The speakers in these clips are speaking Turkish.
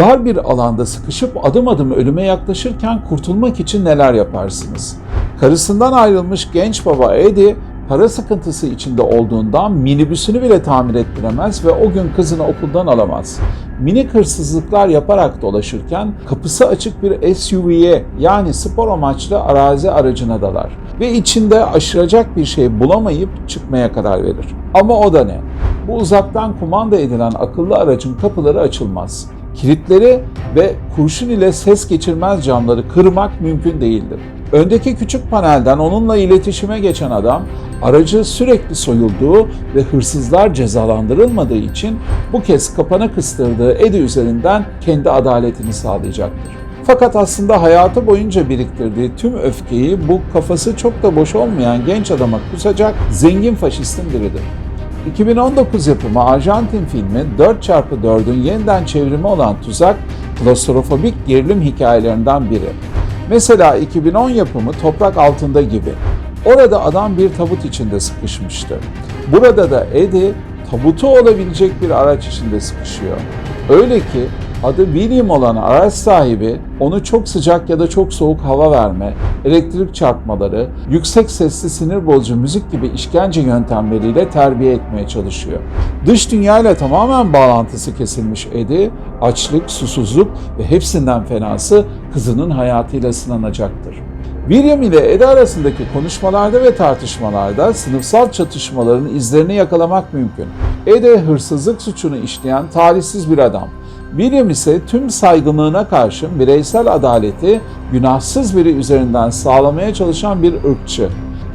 Dar bir alanda sıkışıp adım adım ölüme yaklaşırken kurtulmak için neler yaparsınız? Karısından ayrılmış genç baba Eddie para sıkıntısı içinde olduğundan minibüsünü bile tamir ettiremez ve o gün kızını okuldan alamaz. Minik hırsızlıklar yaparak dolaşırken kapısı açık bir SUV'ye yani spor amaçlı arazi aracına dalar ve içinde aşıracak bir şey bulamayıp çıkmaya karar verir. Ama o da ne? Bu uzaktan kumanda edilen akıllı aracın kapıları açılmaz. Kilitleri ve kurşun ile ses geçirmez camları kırmak mümkün değildir. Öndeki küçük panelden onunla iletişime geçen adam aracı sürekli soyulduğu ve hırsızlar cezalandırılmadığı için bu kez kapana kıstırdığı Eddie üzerinden kendi adaletini sağlayacaktır. Fakat aslında hayatı boyunca biriktirdiği tüm öfkeyi bu kafası çok da boş olmayan genç adama kusacak zengin faşistin biridir. 2019 yapımı Arjantin filmi 4x4'ün yeniden çevrimi olan Tuzak, klostrofobik gerilim hikayelerinden biri. Mesela 2010 yapımı Toprak Altında gibi. Orada adam bir tabut içinde sıkışmıştı. Burada da Eddie tabutu olabilecek bir araç içinde sıkışıyor. Öyle ki adı William olan araç sahibi onu çok sıcak ya da çok soğuk hava verme, elektrik çarpmaları, yüksek sesli sinir bozucu müzik gibi işkence yöntemleriyle terbiye etmeye çalışıyor. Dış dünyayla tamamen bağlantısı kesilmiş Eddie, açlık, susuzluk ve hepsinden fenası kızının hayatıyla sınanacaktır. William ile Eddie arasındaki konuşmalarda ve tartışmalarda sınıfsal çatışmaların izlerini yakalamak mümkün. Eddie hırsızlık suçunu işleyen talihsiz bir adam. William ise tüm saygınlığına karşın bireysel adaleti günahsız biri üzerinden sağlamaya çalışan bir ırkçı.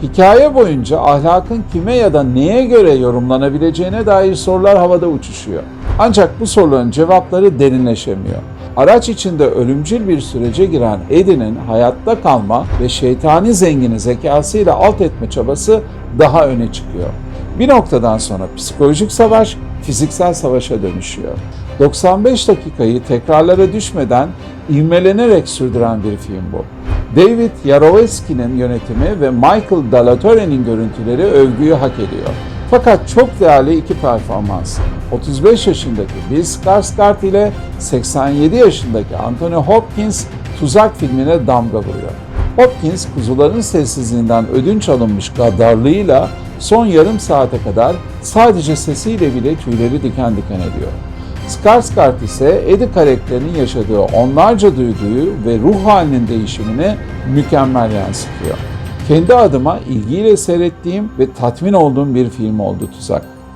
Hikaye boyunca ahlakın kime ya da neye göre yorumlanabileceğine dair sorular havada uçuşuyor. Ancak bu soruların cevapları derinleşemiyor. Araç içinde ölümcül bir sürece giren Eddie'nin hayatta kalma ve şeytani zengini zekasıyla alt etme çabası daha öne çıkıyor. Bir noktadan sonra psikolojik savaş fiziksel savaşa dönüşüyor. 95 dakikayı tekrarlara düşmeden ivmelenerek sürdüren bir film bu. David Yarovesky'nin yönetimi ve Michael Dalatore'nin görüntüleri övgüyü hak ediyor. Fakat çok değerli iki performans. 35 yaşındaki Bill Skarsgård ile 87 yaşındaki Anthony Hopkins tuzak filmine damga vuruyor. Hopkins kuzuların sessizliğinden ödünç alınmış gaddarlığıyla son yarım saate kadar sadece sesiyle bile tüyleri diken diken ediyor. Skarsgård ise Eddie karakterinin yaşadığı onlarca duyguyu ve ruh halinin değişimini mükemmel yansıtıyor. Kendi adıma ilgiyle seyrettiğim ve tatmin olduğum bir film oldu Tuzak.